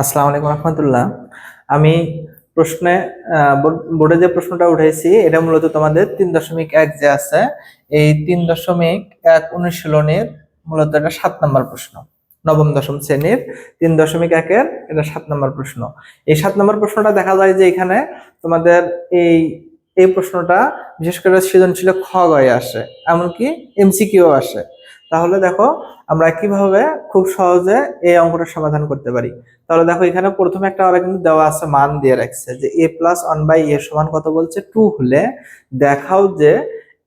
আসসালামু আলাইকুম রহমতুল্লাহ। আমি প্রশ্নে বোর্ডে যে প্রশ্নটা উঠেছি, এটা মূলত তোমাদের তিন দশমিক এক যে আছে, এই তিন দশমিক এক অনুশীলনের মূলত এটা সাত নম্বর প্রশ্ন। নবম দশম শ্রেণির তিন দশমিক একের এটা সাত নম্বর প্রশ্ন। এই সাত নম্বর প্রশ্নটা দেখা যায় যে এখানে তোমাদের এই এই প্রশ্নটা বিশেষ করে সৃজনশীল খ গয়ে আসে, এমনকি এমসিকিউ আসে। তাহলে দেখো আমরা কীভাবে খুব সহজে এই অঙ্কটা সমাধান করতে পারি। তাহলে দেখো এখানে প্রথমে একটা ওরা কিন্তু দেওয়া আছে মান দিয়ে রাখছে যে a plus one by a সমান কত বলছে? টু হলে দেখাও যে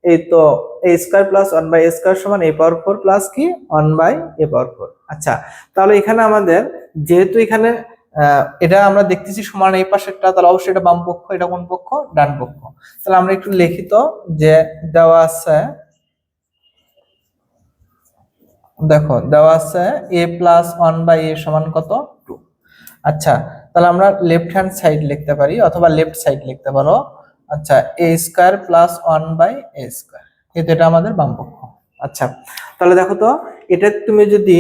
এই তো a square plus one by a square সমান এ পাওয়ার ফোর প্লাস কি? One by a power four আচ্ছা তাহলে এখানে আমাদের যেহেতু এখানে এটা আমরা দেখতেছি সমান এই পাশেরটা, তাহলে অবশ্যই এটা বাম পক্ষ, এটা কোন পক্ষ? ডান পক্ষ। তাহলে আমরা একটু লিখিত যে দেওয়া আছে দেখো, দেওয়া আছে a plus one by a সমান কত? টু আচ্ছা তাহলে আমরা লেফট হ্যান্ড সাইড লিখতে পারি অথবা লেফট সাইড লিখতে পারো। আচ্ছা a square plus one by a square কিন্তু এটা আমাদের বাম পক্ষ। আচ্ছা তাহলে দেখো তো, এটা তুমি যদি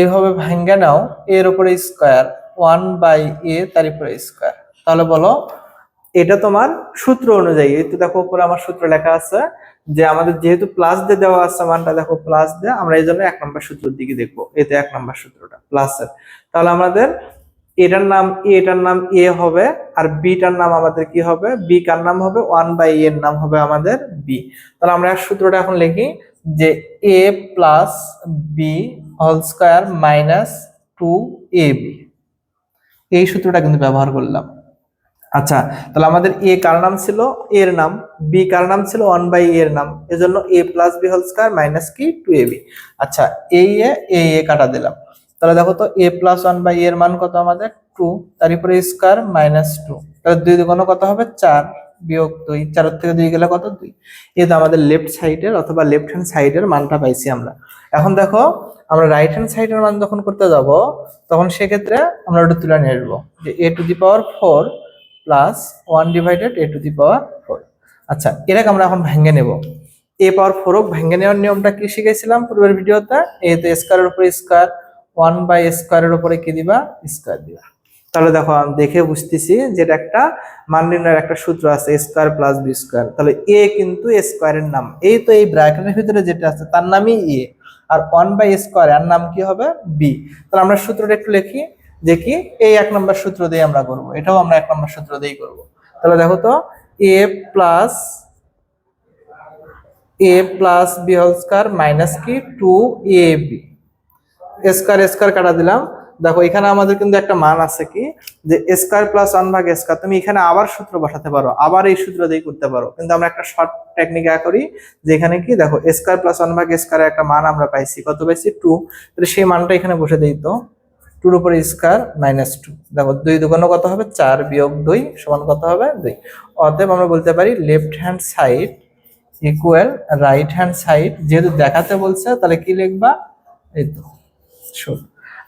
এভাবে ভাঙ্গে নাও, এর উপরে স্কোয়ার ওয়ান বাই এ তার উপরে স্কোয়ার তাহলে বলো এটা তোমার সূত্র অনুযায়ী, এই তো দেখো উপরে আমার সূত্র লেখা আছে যে আমাদের যেহেতু প্লাস দিয়ে দেওয়া আছে মানটা, দেখো প্লাস দিয়ে আমরা এই জন্য এক নম্বর সূত্রের দিকে দেখব। এতে এক নম্বর সূত্রটা প্লাসের তাহলে আমাদের এটার নাম এ এটার নাম এ হবে, আর বিটার নাম আমাদের কি হবে? বি কার নাম হবে? ওয়ান বাই এর নাম হবে আমাদের বি তাহলে আমরা এক সূত্রটা এখন লিখি যে a plus b whole square minus two a b এই সূত্রটা কিন্তু ব্যবহার করলাম। আচ্ছা তাহলে আমাদের এ কার নাম ছিল? এর নাম। বি কার নাম ছিল? ওয়ান বাই এর নাম। এজন্য a plus b whole square minus কি টু এ বি আচ্ছা এই এ এই এ কাটা দিলাম। তাহলে দেখো তো এ প্লাস ওয়ান বাই এর মান কত আমাদের? টু তার উপরে স্কোয়ার মাইনাস টু তাহলে দুই দুগুণ কত হবে? চার। বিয়োগ দুই। চারের থেকে দুই গেলে কত? দুই। এই তো আমাদের লেফট সাইডের অথবা লেফট হ্যান্ড সাইডের মানটা পাইছি আমরা। এখন দেখো, আমরা রাইট হ্যান্ড সাইডের মান যখন করতে যাব, তখন সেক্ষেত্রে আমরা ওটা তুলে নিয়ে আসব। যে a to the power four plus one divided a to the power four আচ্ছা এটাকে আমরা এখন ভেঙে নেব। এ পাওয়ার ফোর ভেঙে নেওয়ার নিয়মটা কি শিখেছিলাম পূর্বের ভিডিওতে? এ তো স্কোয়ারের উপরে স্কোয়ার ওয়ান বাই স্কোয়ারের উপরে কি দিবা? স্কোয়ার দিবা। তাহলে দেখো, আমি দেখে বুঝতেছি যে এটা একটা মান নির্ণয়ের একটা সূত্র আছে স্কোয়ার প্লাস বি স্কোয়ার তাহলে এ কিন্তু স্কোয়ারের নাম। এই তো এই ব্র্যাকেটের ভিতরে যেটা আছে, তার নামই এ আর ওয়ান বাই স্কোয়ার এর নাম কি হবে? বি তাহলে আমরা সূত্রটা একটু লিখি। যে কি, এই এক নম্বর সূত্র দিয়ে আমরা করব। এটাও আমরা এক নম্বর সূত্র দিয়েই করব। তাহলে দেখো তো a plus a plus b whole square minus কি? Two a b square square কাটা দিলাম। দেখো, এখানে আমাদের কিন্তু একটা মান আছে কি? যে স্কোয়ার প্লাস ওয়ান ভাগ স্কোয়ার তুমি এখানে আবার সূত্র বসাতে পারো, আবার এই সূত্র দিয়ে করতে পারো। কিন্তু আমরা একটা শর্ট টেকনিক করি যে এখানে কি? দেখো স্কোয়ার প্লাস ওয়ান ভাগ স্কোয়ার একটা মান আমরা পাইছি। কত পাইছি? টু তাহলে সেই মানটা এখানে বসে দিই তো। টুর উপরে স্কোয়ার মাইনাস টু দেখো দুই দুগুণ কত হবে? চার বিয়োগ দুই সমান কত হবে? দুই। অতএব আমরা বলতে পারি left hand side equal right hand side যেহেতু দেখাতে বলছে, তাহলে কি লিখবা? এই তো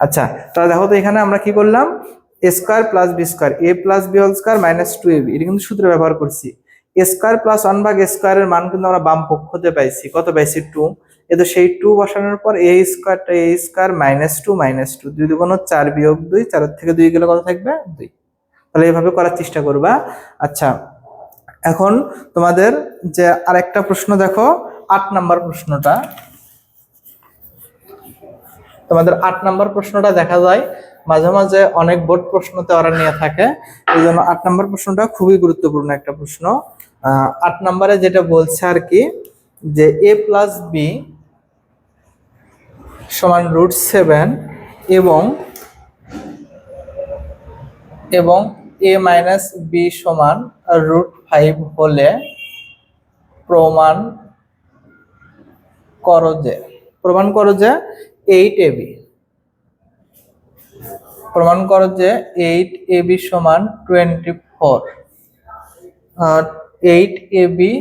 আচ্ছা তাহলে দেখো তো এখানে আমরা কি করলাম? A square plus b square a plus b whole square minus two a b এটা কিন্তু সূত্র ব্যবহার করছি। স্কোয়ার প্লাস ওয়ান ভাগ স্কোয়ারের মান কিন্তু আমরা বাম পক্ষতে পাইছি। কত পাইছি? টু এ তো সেই টু বসানোর পর এ স্কোয়ারটা a square minus two minus two দুই দুগুণ চার বিয়োগ দুই, চারের থেকে দুই গেলে কত থাকবে? দুই। তাহলে এইভাবে করার চেষ্টা করবা। আচ্ছা এখন তোমাদের যে আরেকটা প্রশ্ন দেখো, আট নাম্বার প্রশ্নটা। তোমাদের আট নাম্বার প্রশ্নটা দেখা যায়, মাঝে মাঝে অনেক বোর্ড প্রশ্নতে ওরা নিয়ে থাকে। এই জন্য আট নাম্বার প্রশ্নটা খুবই গুরুত্বপূর্ণ একটা প্রশ্ন। আট নাম্বারে যেটা বলছে আর কি, যে এ প্লাস বি সমান রুট সেভেন এবং এবং এ মাইনাস বি সমান রুট ফাইভ হলে প্রমাণ করো যে, প্রমাণ করো যে এইট এবি প্রমাণ করো যে এইট এবি সমান twenty four. Eight a b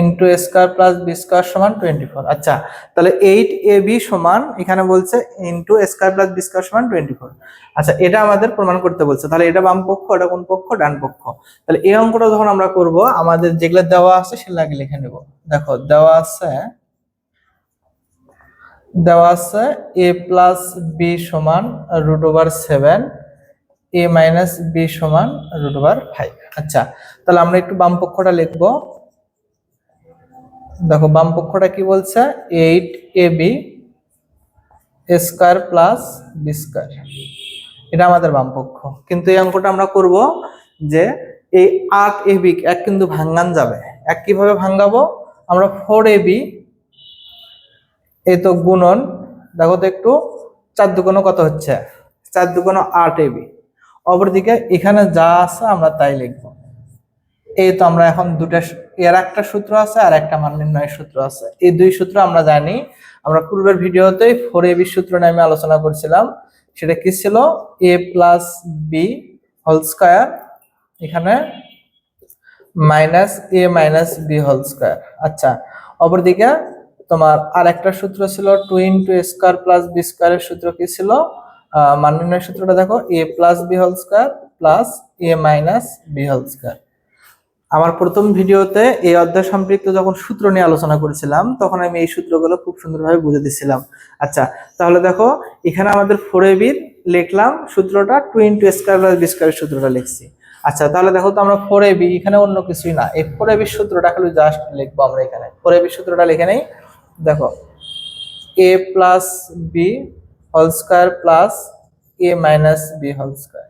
into square plus b square সমান টোয়েন্টি ফোর আচ্ছা তাহলে এইট এ বি সমান, এখানে বলছে into square plus b square সমান টোয়েন্টি ফোর আচ্ছা এটা আমাদের প্রমাণ করতে বলছে। তাহলে এটা বাম পক্ষ, এটা কোন পক্ষ, ডান পক্ষ। তাহলে এই অঙ্কটা যখন আমরা করব, আমাদের যেগুলো দেওয়া আছে সেগুলো আগে লিখে নেব। দেখো, দেওয়া আছে দেওয়া আছে এ প্লাস বি সমান root over seven a minus b সমান রুট ওভার ফাইভ আচ্ছা তাহলে আমরা একটু বাম পক্ষটা লিখব। দেখো, বাম পক্ষটা কি বলছে? Eight a b square plus b square এটা আমাদের বাম পক্ষ। কিন্তু এই অঙ্কটা আমরা করব যে এই আট এ বি এক কিন্তু ভাঙ্গান যাবে। এক কীভাবে ভাঙ্গাবো? আমরা ফোর এ বি এই তো গুণন, দেখো তো একটু, চার দুগুণ কত হচ্ছে? চার দুগুণ আট এ বি অপরদিকে এখানে যা আছে আমরা তাই লিখব। এই তো আমরা এখন দুটা এর একটা সূত্র আছে আর একটা মান নির্ণয়ের সূত্র আছে। এই দুই সূত্র আমরা জানি। আমরা পূর্বের ভিডিওতেই ফোর এ বি সূত্র নামে আলোচনা করছিলাম। সেটা কি ছিল? A plus b whole square এখানে minus a minus b whole square আচ্ছা অপরদিকে তোমার আর একটা সূত্র ছিল two into square plus b স্কোয়ারের সূত্র কি ছিল? মান নির্ণয়ের সূত্রটা দেখো a plus b whole square plus a minus b whole square আমার প্রথম ভিডিওতে এই অধ্যায় সম্পৃক্ত যখন সূত্র নিয়ে আলোচনা করেছিলাম, তখন আমি এই সূত্রগুলো খুব সুন্দরভাবে বুঝে দিচ্ছিলাম আচ্ছা তাহলে দেখো, এখানে আমাদের ফোর এ বির লিখলাম সূত্রটা two into square plus b সূত্রটা লিখছি। আচ্ছা তাহলে দেখো তো আমরা ফোর এ বি এখানে অন্য কিছুই না। এই ফোর এ বির সূত্রটা খালি জাস্ট লিখব আমরা এখানে। ফোর এ বির সূত্রটা লিখে নেই। দেখো a plus b whole square plus a minus b whole square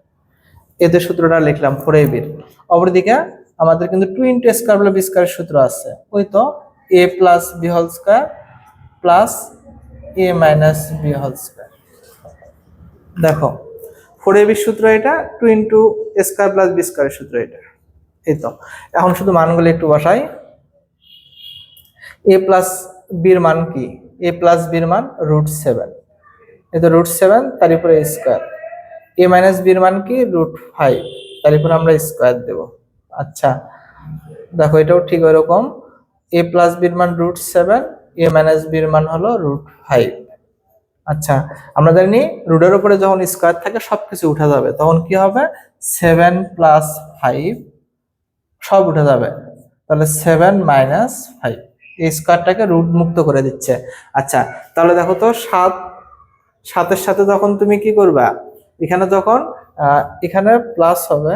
এদের সূত্রটা লিখলাম ফোর এ বির অপরদিকে আমাদের কিন্তু two into square plus b সূত্র আছে। ওই তো a plus b whole square plus a minus b whole square দেখো ফোর এ বির সূত্র এটা two into square plus b সূত্র এটা। এই তো, এখন শুধু মানগুলো একটু বসাই। এ প্লাস বির মান কি? এ প্লাস বির মান রুট সেভেন এই তো রুট সেভেন তার উপরে স্কোয়ার এ মাইনাস বির মান কি? রুট ফাইভ তার উপরে আমরা স্কোয়ার দেব। আচ্ছা। দেখো, এটাও ঠিক ওইরকম। এ প্লাস বির মান রুট সেভেন এ মাইনাস বির মান হলো রুট ফাইভ আচ্ছা আমরা জানি রুটের উপরে যখন স্কোয়ার থাকে সব কিছু উঠে যাবে, তখন কি হবে? সেভেন প্লাস ফাইভ সব উঠে যাবে। তাহলে সেভেন মাইনাস ফাইভ এই স্কোয়ারটাকে রুট মুক্ত করে দিচ্ছে। আচ্ছা তাহলে দেখো তো সাত, সাতের সাথে যখন তুমি কি করবা? এখানে যখন এখানে প্লাস হবে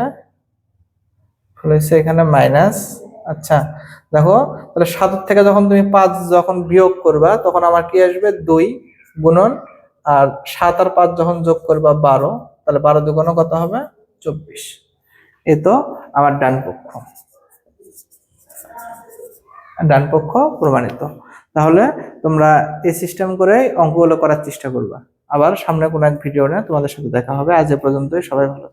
হয়েছে এখানে মাইনাস আচ্ছা দেখো, তাহলে সাতের থেকে যখন তুমি পাঁচ যখন বিয়োগ করবা, তখন আমার কি আসবে? দুই গুণন, আর সাত আর পাঁচ যখন যোগ করবা, বারো, তাহলে বারো দুগুণ কত হবে? চব্বিশ। এ তো আমার ডান পক্ষ। ডান পক্ষ প্রমাণিত। তাহলে তোমরা এই সিস্টেম করে অঙ্কগুলো করার চেষ্টা করবা। আবার সামনে কোনো এক ভিডিও নিয়ে তোমাদের সাথে দেখা হবে। আজ এ পর্যন্তই, সবাই ভালো।